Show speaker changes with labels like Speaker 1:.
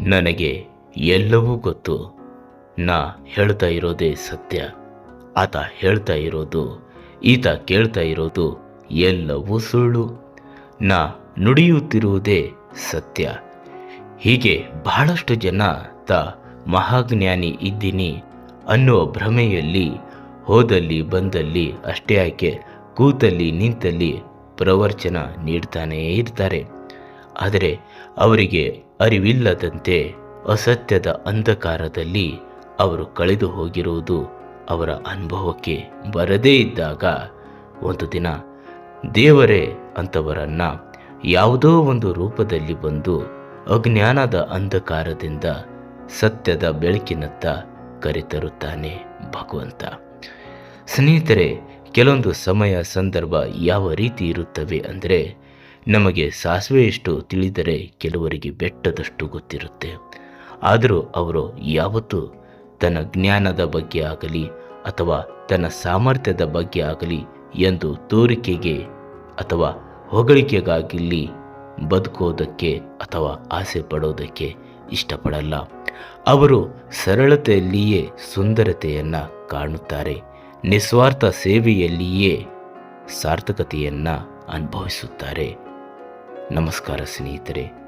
Speaker 1: ನನಗೆ ಎಲ್ಲವೂ ಗೊತ್ತು. ನಾ ಹೇಳ್ತಾ ಇರೋದೇ ಸತ್ಯ. ಆತ ಹೇಳ್ತಾ ಇರೋದು, ಈತ ಕೇಳ್ತಾ ಇರೋದು ಎಲ್ಲವೂ ಸುಳ್ಳು. ನಾ ನುಡಿಯುತ್ತಿರುವುದೇ ಸತ್ಯ. ಹೀಗೆ ಬಹಳಷ್ಟು ಜನ ತ ಮಹಾಜ್ಞಾನಿ ಇದ್ದೀನಿ ಅನ್ನೋ ಭ್ರಮೆಯಲ್ಲಿ ಹೋದಲ್ಲಿ ಬಂದಲ್ಲಿ ಅಷ್ಟೇ ಆಕೆ ಕೂತಲ್ಲಿ ನಿಂತಲ್ಲಿ ಪ್ರವಚನ ನೀಡ್ತಾನೇ ಇರ್ತಾರೆ. ಆದರೆ ಅವರಿಗೆ ಅರಿವಿಲ್ಲದಂತೆ ಅಸತ್ಯದ ಅಂಧಕಾರದಲ್ಲಿ ಅವರು ಕಳೆದು ಹೋಗಿರುವುದು ಅವರ ಅನುಭವಕ್ಕೆ ಬರದೇ ಇದ್ದಾಗ ಒಂದು ದಿನ ದೇವರೇ ಅಂಥವರನ್ನು ಯಾವುದೋ ಒಂದು ರೂಪದಲ್ಲಿ ಬಂದು ಅಜ್ಞಾನದ ಅಂಧಕಾರದಿಂದ ಸತ್ಯದ ಬೆಳಕಿನತ್ತ ಕರೆತರುತ್ತಾನೆ ಭಗವಂತ. ಸ್ನೇಹಿತರೆ, ಕೆಲವೊಂದು ಸಮಯ ಸಂದರ್ಭ ಯಾವ ರೀತಿ ಇರುತ್ತವೆ ಅಂದರೆ ನಮಗೆ ಸಾಸಿವೆಯಷ್ಟು ತಿಳಿದರೆ ಕೆಲವರಿಗೆ ಬೆಟ್ಟದಷ್ಟು ಗೊತ್ತಿರುತ್ತೆ. ಆದರೂ ಅವರು ಯಾವತ್ತೂ ತನ್ನ ಜ್ಞಾನದ ಬಗ್ಗೆ ಆಗಲಿ ಅಥವಾ ತನ್ನ ಸಾಮರ್ಥ್ಯದ ಬಗ್ಗೆ ಆಗಲಿ ಎಂದು ತೋರಿಕೆಗೆ ಅಥವಾ ಹೊಗಳಿಕೆಗಾಗಿಲ್ಲಿ ಬದುಕೋದಕ್ಕೆ ಅಥವಾ ಆಸೆ ಪಡೋದಕ್ಕೆ ಇಷ್ಟಪಡಲ್ಲ. ಅವರು ಸರಳತೆಯಲ್ಲಿಯೇ ಸುಂದರತೆಯನ್ನು ಕಾಣುತ್ತಾರೆ. ನಿಸ್ವಾರ್ಥ ಸೇವೆಯಲ್ಲಿಯೇ ಸಾರ್ಥಕತೆಯನ್ನು ಅನುಭವಿಸುತ್ತಾರೆ. ನಮಸ್ಕಾರ ಸ್ನೇಹಿತರೆ.